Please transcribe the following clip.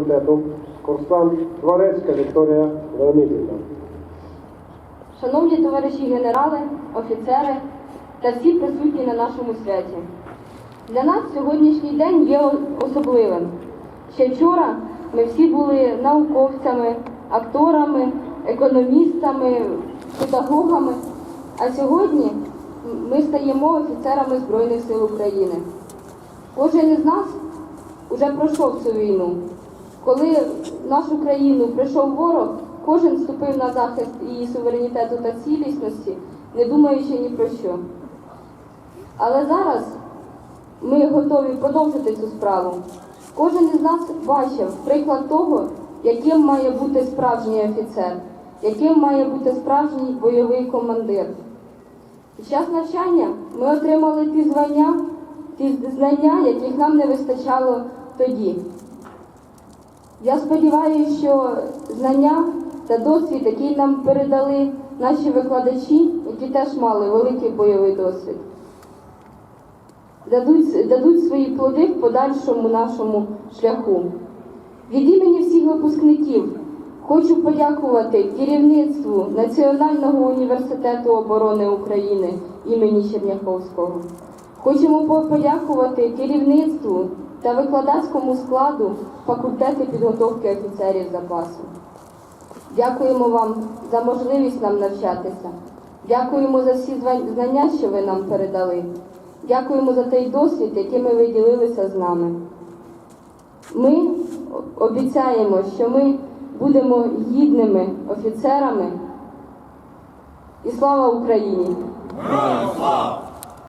комітету Корсан Творецька Вікторія Леонідівна. Шановні товариші генерали, офіцери та всі присутні на нашому святі. Для нас сьогоднішній день є особливим. Ще вчора ми всі були науковцями, акторами, економістами, педагогами, а сьогодні ми стаємо офіцерами Збройних сил України. Кожен із нас уже пройшов цю війну. Коли в нашу країну прийшов ворог, кожен вступив на захист її суверенітету та цілісності, не думаючи ні про що. Але зараз ми готові продовжити цю справу. Кожен із нас бачив приклад того, яким має бути справжній офіцер, яким має бути справжній бойовий командир. Під час навчання ми отримали ті звання, ті знання, яких нам не вистачало тоді. Я сподіваюся, що знання та досвід, який нам передали наші викладачі, які теж мали великий бойовий досвід, дадуть, дадуть свої плоди в подальшому нашому шляху. Від імені всіх випускників хочу подякувати керівництву Національного університету оборони України імені Черняховського. Хочемо подякувати керівництву та викладацькому складу факультету підготовки офіцерів запасу. Дякуємо вам за можливість нам навчатися. Дякуємо за всі знання, що ви нам передали. Дякуємо за той досвід, якими ви ділилися з нами. Ми обіцяємо, що ми будемо гідними офіцерами. І слава Україні! Героям слава!